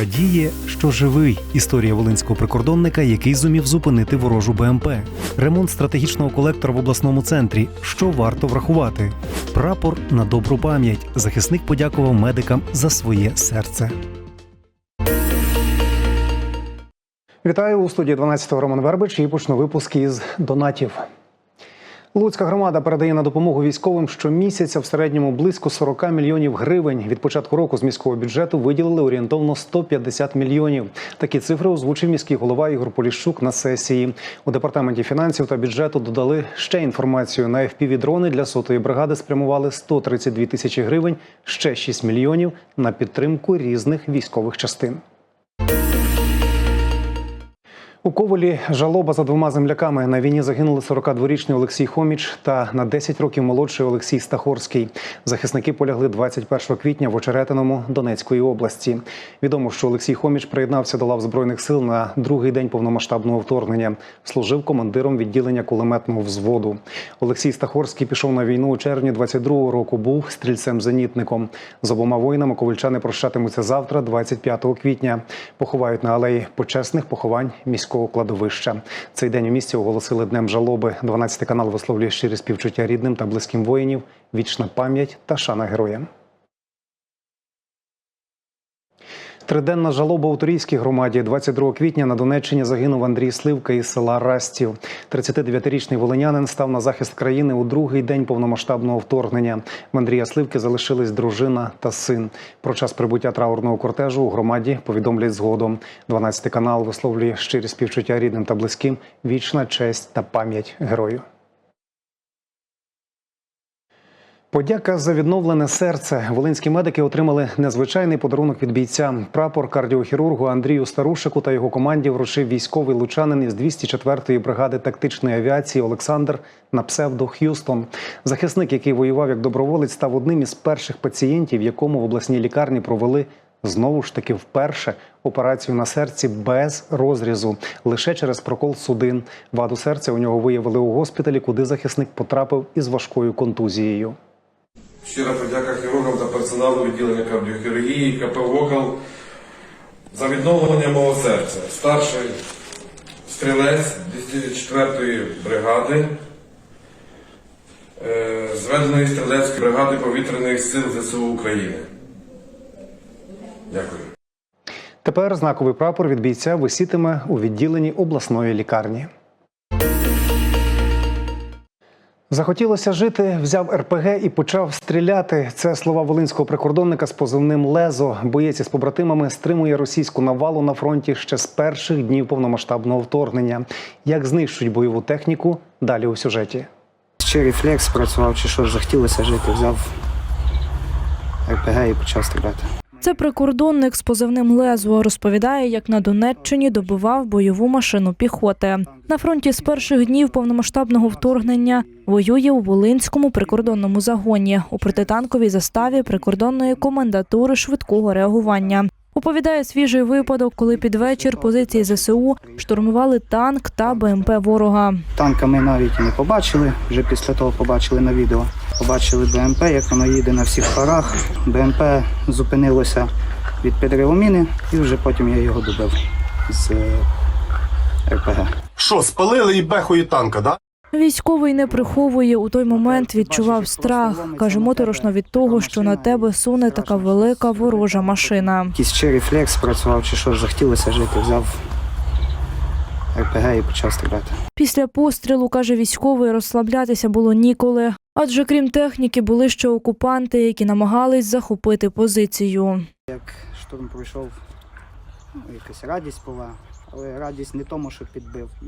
Радіє, що живий. Історія волинського прикордонника, який зумів зупинити ворожу БМП. Ремонт стратегічного колектора в обласному центрі. Що варто врахувати? Прапор на добру пам'ять. Захисник подякував медикам за своє серце. Вітаю у студії 12-го Роман Вербич і почну випуск із донатів. Луцька громада передає на допомогу військовим щомісяця в середньому близько 40 мільйонів гривень. Від початку року з міського бюджету виділили орієнтовно 150 мільйонів. Такі цифри озвучив міський голова Ігор Поліщук на сесії. У департаменті фінансів та бюджету додали ще інформацію. На FPV-дрони для сотої бригади спрямували 132 тисячі гривень, ще 6 мільйонів на підтримку різних військових частин. У Ковалі жалоба за двома земляками. На війні загинули 42-річний Олексій Хоміч та на 10 років молодший Олексій Стахорський. Захисники полягли 21 квітня в Очеретиному Донецької області. Відомо, що Олексій Хоміч приєднався до лав збройних сил на другий день повномасштабного вторгнення. Служив командиром відділення кулеметного взводу. Олексій Стахорський пішов на війну у червні 22-го року. Був стрільцем-зенітником. З обома воїнами ковальчани прощатимуться завтра, 25 квітня. Поховають на алеї почесних поховань міського кладовища. Цей день у місті оголосили днем жалоби. 12 канал висловлює щирі співчуття рідним та близьким воїнів. Вічна пам'ять та шана героям. Триденна жалоба у Турійській громаді 22 квітня на Донеччині загинув Андрій Сливка із села Растів. 39-річний волинянин став на захист країни у другий день повномасштабного вторгнення. В Андрія Сливки залишились дружина та син. Про час прибуття траурного кортежу у громаді повідомлять згодом. 12 канал висловлює щирі співчуття рідним та близьким. Вічна честь та пам'ять герою. Подяка за відновлене серце. Волинські медики отримали незвичайний подарунок від бійця. Прапор кардіохірургу Андрію Старушику та його команді вручив військовий лучанин із 204-ї бригади тактичної авіації Олександр на псевдо Х'юстон. Захисник, який воював як доброволець, став одним із перших пацієнтів, якому в обласній лікарні провели знову ж таки вперше операцію на серці без розрізу, лише через прокол судин. Ваду серця у нього виявили у госпіталі, куди захисник потрапив із важкою контузією. Щира подяка хірургам та персоналу відділення кардіохірургії КП «Вокал» за відновлення мого серця. Старший стрілець 204-ї бригади, е, зведеної стрілецької бригади повітряних сил ЗСУ України. Дякую. Тепер знаковий прапор від бійця висітиме у відділенні обласної лікарні. Захотілося жити, взяв РПГ і почав стріляти. Це слова волинського прикордонника з позивним Лезо. Боєць із побратимами стримує російську навалу на фронті ще з перших днів повномасштабного вторгнення. Як знищують бойову техніку? Далі у сюжеті. Чи рефлекс працював, чи що захотілося жити, взяв РПГ і почав стріляти. Це прикордонник з позивним лезо розповідає, як на Донеччині добивав бойову машину піхоти. На фронті з перших днів повномасштабного вторгнення воює у Волинському прикордонному загоні у протитанковій заставі прикордонної комендатури швидкого реагування. Оповідає свіжий випадок, коли під вечір позиції ЗСУ штурмували танк та БМП ворога. Танка ми навіть не побачили, вже після того побачили на відео. Побачили БМП, як воно їде на всіх парах. БМП зупинилося від підриву міни, і вже потім я його добив з е, РПГ. Що, спалили і бехою танка, да? Військовий не приховує у той момент. Відчував страх. каже моторошно від того, що на тебе суне така велика ворожа машина. Якийсь чи рефлекс працював, чи що захотілося жити, взяв РПГ і почав стріляти. Після пострілу каже військовий, розслаблятися було ніколи. Адже крім техніки, були ще окупанти, які намагались захопити позицію. Як штурм пройшов, ну, якась радість була, але радість не тому, що підбив, і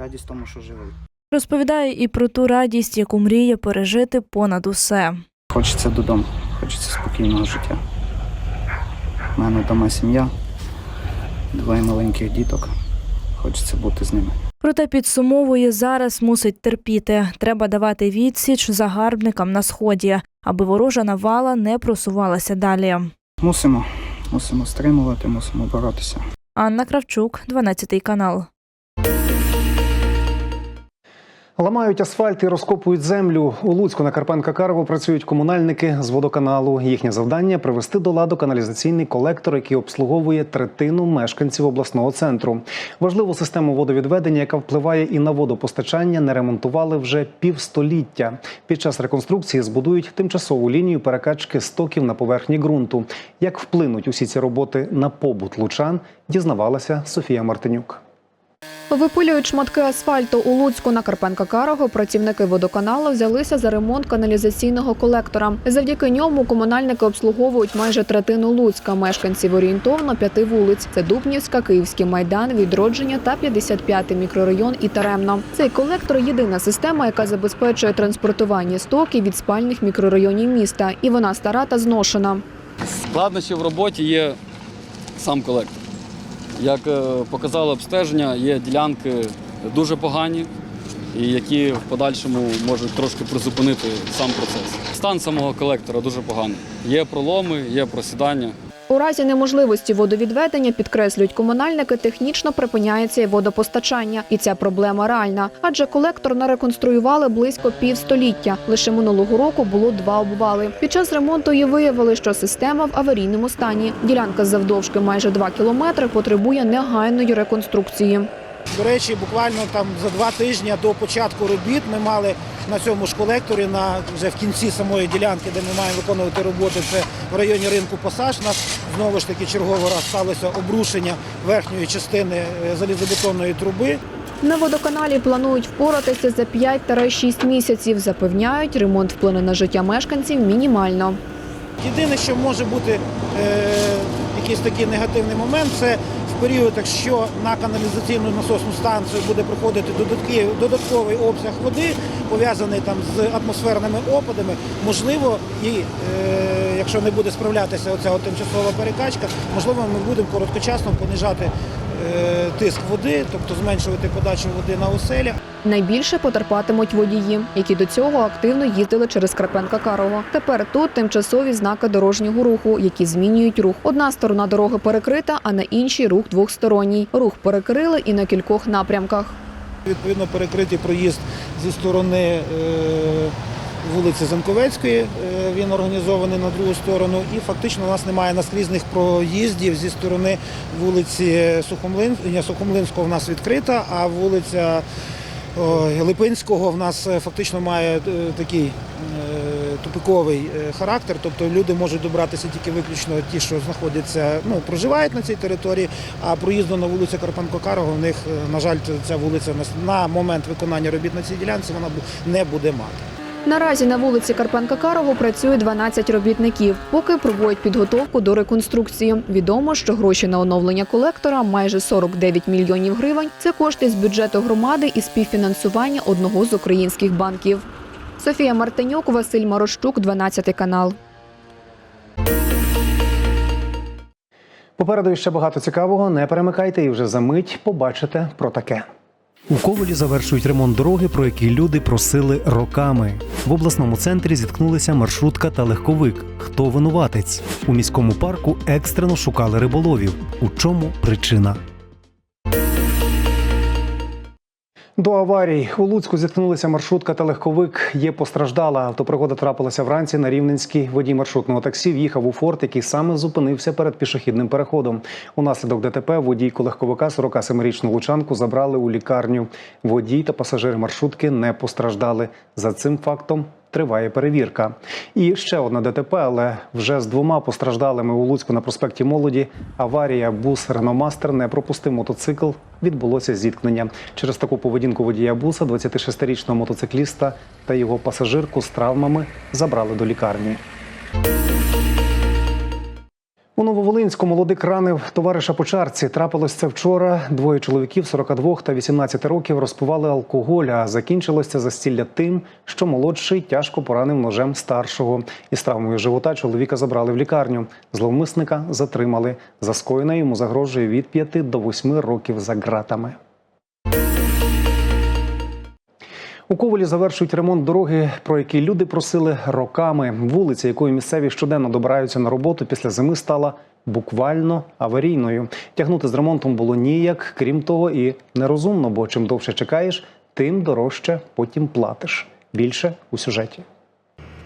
радість тому, що живий. Розповідає і про ту радість, яку мріє пережити понад усе. Хочеться додому, хочеться спокійного життя. У мене вдома сім'я, двоє маленьких діток. Хочеться бути з ними. Проте підсумовує, зараз мусить терпіти. Треба давати відсіч загарбникам на сході, аби ворожа навала не просувалася далі. Мусимо, мусимо стримувати, мусимо боротися. Анна Кравчук, 12 канал. Ламають асфальт і розкопують землю. У Луцьку на Карпенка Карго працюють комунальники з водоканалу. Їхнє завдання привести до ладу каналізаційний колектор, який обслуговує третину мешканців обласного центру. Важливу систему водовідведення, яка впливає і на водопостачання, не ремонтували вже півстоліття. Під час реконструкції збудують тимчасову лінію перекачки стоків на поверхні ґрунту. Як вплинуть усі ці роботи на побут лучан, дізнавалася Софія Мартинюк. Випилюють шматки асфальту у Луцьку на Карпенка Карого. Працівники водоканалу взялися за ремонт каналізаційного колектора. Завдяки ньому комунальники обслуговують майже третину Луцька, мешканців орієнтовно п'яти вулиць: це Дубнівська, Київський майдан, відродження та 55-й мікрорайон і Таремно. Цей колектор єдина система, яка забезпечує транспортування стоків від спальних мікрорайонів міста, і вона стара та зношена. Складнощі в роботі є сам колектор. Як е, показало обстеження, є ділянки дуже погані, і які в подальшому можуть трошки призупинити сам процес. Стан самого колектора дуже поганий. Є проломи, є просідання. У разі неможливості водовідведення, підкреслюють комунальники, технічно припиняється і водопостачання. І ця проблема реальна. Адже колектор не реконструювали близько півстоліття. Лише минулого року було два обвали. Під час ремонту і виявили, що система в аварійному стані. Ділянка завдовжки майже 2 кілометри потребує негайної реконструкції. До речі, буквально там за два тижні до початку робіт ми мали на цьому ж колекторі, на вже в кінці самої ділянки, де ми маємо виконувати роботи, це в районі ринку Пасаж. Нас знову ж таки черговий раз сталося обрушення верхньої частини е, залізобетонної труби. На водоканалі планують впоратися за 5-6 місяців. Запевняють, ремонт вплине на життя мешканців мінімально. Єдине, що може бути е, якийсь такий негативний момент, це період, якщо на каналізаційну насосну станцію буде приходити додатковий обсяг води, пов'язаний там з атмосферними опадами, можливо, і е, якщо не буде справлятися оця тимчасова перекачка, можливо, ми будемо короткочасно понижати тиск води, тобто зменшувати подачу води на оселя. Найбільше потерпатимуть водії, які до цього активно їздили через Карпенка Карого. Тепер тут тимчасові знаки дорожнього руху, які змінюють рух. Одна сторона дороги перекрита, а на іншій рух двохсторонній. Рух перекрили і на кількох напрямках. Відповідно, перекритий проїзд зі сторони е, вулиці Занковецької. е, Він організований на другу сторону. І фактично у нас немає наскрізних проїздів зі сторони вулиці Сухомлин... Сухомлинського в нас відкрита, а вулиця Липинського в нас е, фактично має е, такий тупиковий характер, тобто люди можуть добратися тільки виключно ті, що знаходяться, ну проживають на цій території, а проїзду на вулицю Карпенко Карого в них, на жаль, ця вулиця на момент виконання робіт на цій ділянці вона не буде мати. Наразі на вулиці Карпенка Карого працює 12 робітників, поки проводять підготовку до реконструкції. Відомо, що гроші на оновлення колектора майже 49 мільйонів гривень. Це кошти з бюджету громади і співфінансування одного з українських банків. Софія Мартинюк, Василь Марощук, 12 канал. Попереду ще багато цікавого. Не перемикайте і вже за мить побачите про таке. У Ковалі завершують ремонт дороги, про який люди просили роками. В обласному центрі зіткнулися маршрутка та легковик. Хто винуватець? У міському парку екстрено шукали риболовів. У чому причина? До аварій у Луцьку зіткнулися маршрутка та легковик. Є постраждала. Автопригода трапилася вранці на Рівненській. Водій маршрутного таксі в'їхав у форт, який саме зупинився перед пішохідним переходом. Унаслідок ДТП водійку легковика 47-річну лучанку забрали у лікарню. Водій та пасажири маршрутки не постраждали. За цим фактом триває перевірка. І ще одне ДТП, але вже з двома постраждалими у Луцьку на проспекті Молоді. Аварія бус Реномастер не пропустив мотоцикл. Відбулося зіткнення. Через таку поведінку водія буса 26-річного мотоцикліста та його пасажирку з травмами забрали до лікарні. У Нововолинську молодик ранив товариша по чарці. Трапилось це вчора. Двоє чоловіків 42 та 18 років розпивали алкоголь, а закінчилося застілля тим, що молодший тяжко поранив ножем старшого. Із травмою живота чоловіка забрали в лікарню. Зловмисника затримали. За скоєне йому загрожує від 5 до 8 років за ґратами. У Ковалі завершують ремонт дороги, про який люди просили роками. Вулиця, якою місцеві щоденно добираються на роботу після зими, стала буквально аварійною. Тягнути з ремонтом було ніяк, крім того, і нерозумно, бо чим довше чекаєш, тим дорожче потім платиш. Більше у сюжеті.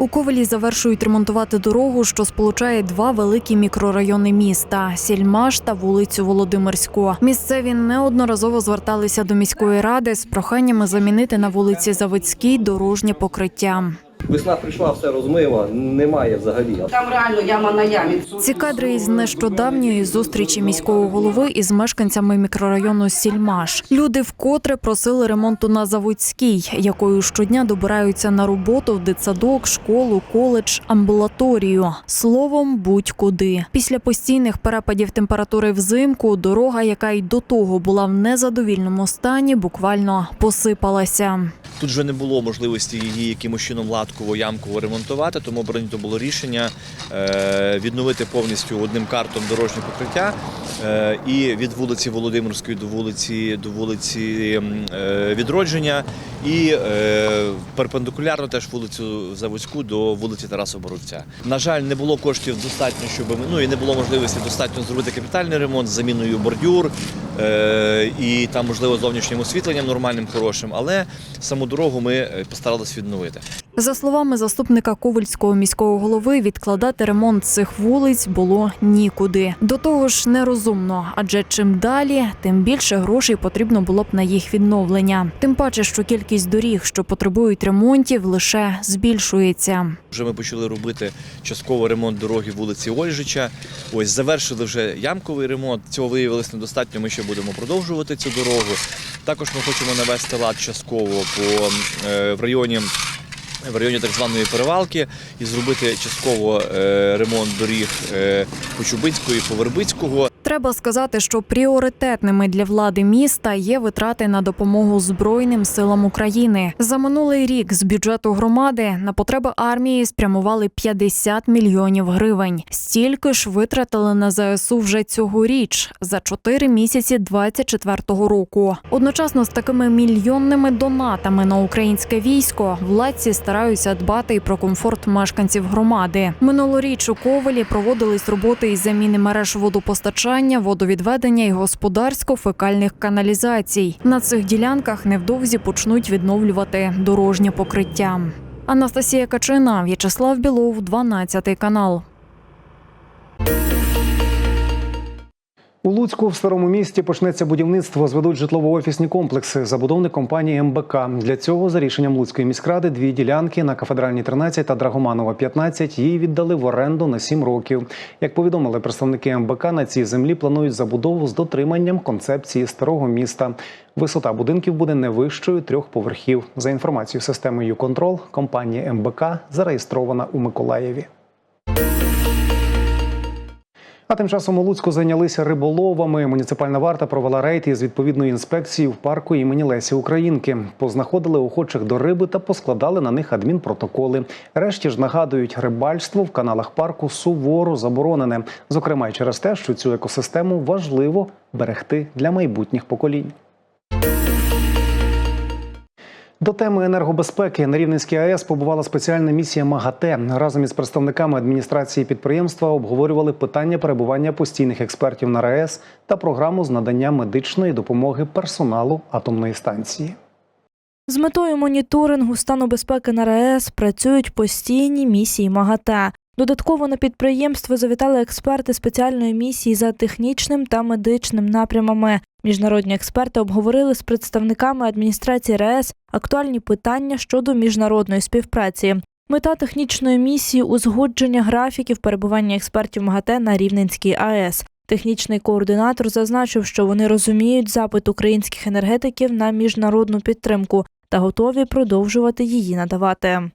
У Ковелі завершують ремонтувати дорогу, що сполучає два великі мікрорайони міста Сільмаш та вулицю Володимирську. Місцеві неодноразово зверталися до міської ради з проханнями замінити на вулиці Заводській дорожнє покриття. Весна прийшла, все розмила, немає взагалі. Там реально яма на ямі. Ці кадри із нещодавньої зустрічі міського голови із мешканцями мікрорайону Сільмаш. Люди вкотре просили ремонту на Заводській, якою щодня добираються на роботу в дитсадок, школу, коледж, амбулаторію. Словом, будь-куди. Після постійних перепадів температури взимку дорога, яка й до того була в незадовільному стані, буквально посипалася. Тут вже не було можливості її якимось чином латково ямково ремонтувати, тому прийнято було рішення е, відновити повністю одним картом дорожнє покриття е, і від вулиці Володимирської до вулиці до вулиці е, Відродження, і перпендикулярно теж вулицю Заводську до вулиці Тараса Боровця. На жаль, не було коштів достатньо, щоб ну і не було можливості достатньо зробити капітальний ремонт з заміною бордюр і там можливо зовнішнім освітленням нормальним хорошим, але саму дорогу ми е, постаралися відновити. За словами заступника Ковальського міського голови, відкладати ремонт цих вулиць було нікуди. До того ж, нерозумно, адже чим далі, тим більше грошей потрібно було б на їх відновлення. Тим паче, що кількість доріг, що потребують ремонтів, лише збільшується. Вже ми почали робити частково ремонт дороги вулиці Ольжича. Ось завершили вже ямковий ремонт. Цього виявилось недостатньо. Ми ще будемо продовжувати цю дорогу. Також ми хочемо навести лад частково по е, в районі. В районі так званої перевалки і зробити частково е, ремонт доріг е, Повербицького. Треба сказати, що пріоритетними для влади міста є витрати на допомогу Збройним силам України. За минулий рік з бюджету громади на потреби армії спрямували 50 мільйонів гривень. Стільки ж витратили на ЗСУ вже цьогоріч за 4 місяці 24-го року. Одночасно з такими мільйонними донатами на українське військо владці стараються дбати і про комфорт мешканців громади. Минулоріч у Ковелі проводились роботи із заміни мереж водопостачання, водовідведення і господарсько-фекальних каналізацій. На цих ділянках невдовзі почнуть відновлювати дорожнє покриття. Анастасія Качина, В'ячеслав Білов, 12 канал. У Луцьку в старому місті почнеться будівництво. Зведуть житлово-офісні комплекси. Забудовник компанії МБК. Для цього за рішенням Луцької міськради дві ділянки на кафедральній 13 та Драгоманова 15 їй віддали в оренду на 7 років. Як повідомили представники МБК, на цій землі планують забудову з дотриманням концепції старого міста. Висота будинків буде не вищою трьох поверхів. За інформацією системи «Юконтрол», компанія МБК зареєстрована у Миколаєві. А тим часом у Луцьку зайнялися риболовами. Муніципальна варта провела рейд із відповідної інспекції в парку імені Лесі Українки. Познаходили охочих до риби та поскладали на них адмінпротоколи. Решті ж нагадують, рибальство в каналах парку суворо заборонене, зокрема й через те, що цю екосистему важливо берегти для майбутніх поколінь. До теми енергобезпеки на Рівненській АЕС побувала спеціальна місія МАГАТЕ. Разом із представниками адміністрації підприємства обговорювали питання перебування постійних експертів на РАЕС та програму з надання медичної допомоги персоналу атомної станції. З метою моніторингу стану безпеки на РАЕС працюють постійні місії МАГАТЕ. Додатково на підприємство завітали експерти спеціальної місії за технічним та медичним напрямами. Міжнародні експерти обговорили з представниками адміністрації РАЕС актуальні питання щодо міжнародної співпраці. Мета технічної місії узгодження графіків перебування експертів МАГАТЕ на Рівненській АЕС. Технічний координатор зазначив, що вони розуміють запит українських енергетиків на міжнародну підтримку та готові продовжувати її надавати.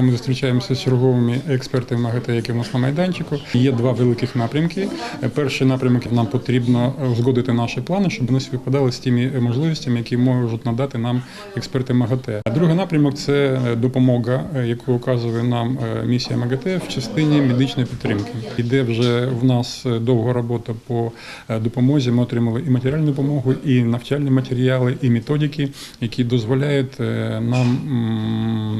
Ми зустрічаємося з черговими експертами МАГАТЕ, які в нас на майданчику. Є два великих напрямки. Перший напрямок нам потрібно узгодити наші плани, щоб вони співпадали з тими можливостями, які можуть надати нам експерти МАГАТЕ. Другий напрямок це допомога, яку оказує нам місія МАГАТЕ в частині медичної підтримки. Іде вже в нас довга робота по допомозі. Ми отримали і матеріальну допомогу, і навчальні матеріали, і методики, які дозволяють нам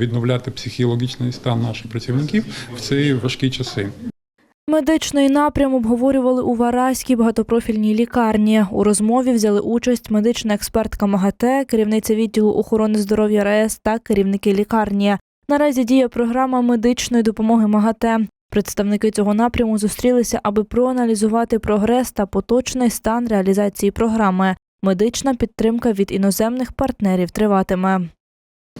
відновляти психологічний стан наших працівників в ці важкі часи. Медичний напрям обговорювали у Вараській багатопрофільній лікарні. У розмові взяли участь медична експертка МАГАТЕ, керівниця відділу охорони здоров'я РАЕС та керівники лікарні. Наразі діє програма медичної допомоги МАГАТЕ. Представники цього напряму зустрілися, аби проаналізувати прогрес та поточний стан реалізації програми. Медична підтримка від іноземних партнерів триватиме.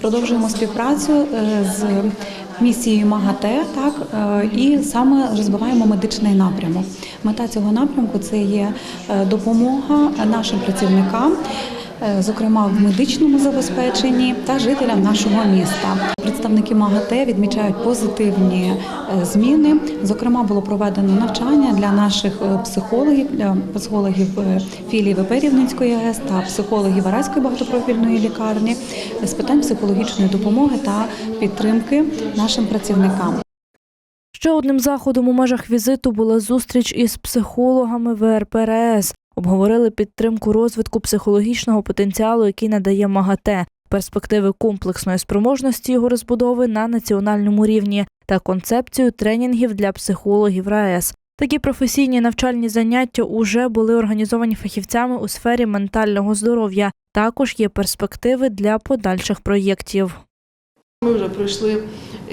Продовжуємо співпрацю е, з місією МАГАТЕ, так е, і саме розвиваємо медичний напрямок. Мета цього напрямку це є е, допомога нашим працівникам. Зокрема, в медичному забезпеченні та жителям нашого міста представники МАГАТЕ відмічають позитивні е, зміни. Зокрема, було проведено навчання для наших е, психологів, психологів е, філії ВП Рівненської АЕС та психологів Араської багатопрофільної лікарні з питань психологічної допомоги та підтримки нашим працівникам. Ще одним заходом у межах візиту була зустріч із психологами ВРП РАЕС. Обговорили підтримку розвитку психологічного потенціалу, який надає МАГАТЕ, перспективи комплексної спроможності його розбудови на національному рівні та концепцію тренінгів для психологів РаЕС. Такі професійні навчальні заняття уже були організовані фахівцями у сфері ментального здоров'я. Також є перспективи для подальших проєктів. Ми вже пройшли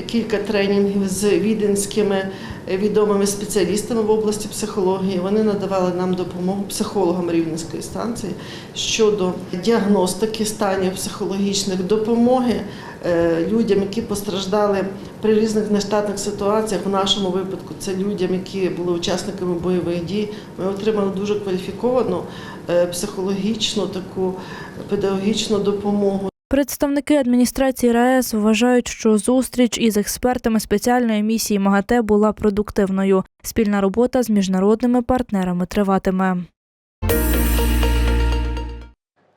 кілька тренінгів з віденськими відомими спеціалістами в області психології. Вони надавали нам допомогу психологам Рівненської станції щодо діагностики станів психологічних, допомоги е, людям, які постраждали при різних нештатних ситуаціях. В нашому випадку це людям, які були учасниками бойових дій. Ми отримали дуже кваліфіковану е, психологічну таку педагогічну допомогу. Представники адміністрації РаЕС вважають, що зустріч із експертами спеціальної місії МАГАТЕ була продуктивною. Спільна робота з міжнародними партнерами триватиме.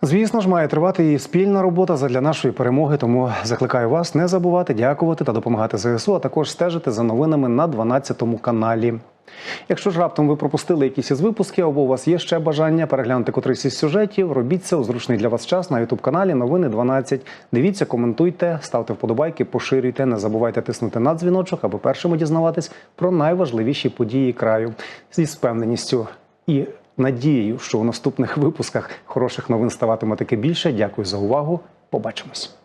Звісно ж, має тривати і спільна робота задля нашої перемоги. Тому закликаю вас не забувати дякувати та допомагати ЗСУ, а також стежити за новинами на 12 каналі. Якщо ж раптом ви пропустили якісь із випусків, або у вас є ще бажання переглянути котрийсь із сюжетів, робіть це у зручний для вас час на youtube каналі Новини 12. Дивіться, коментуйте, ставте вподобайки, поширюйте. Не забувайте тиснути на дзвіночок, аби першими дізнаватись про найважливіші події краю зі впевненістю і надією, що у наступних випусках хороших новин ставатиме таки більше. Дякую за увагу. Побачимось.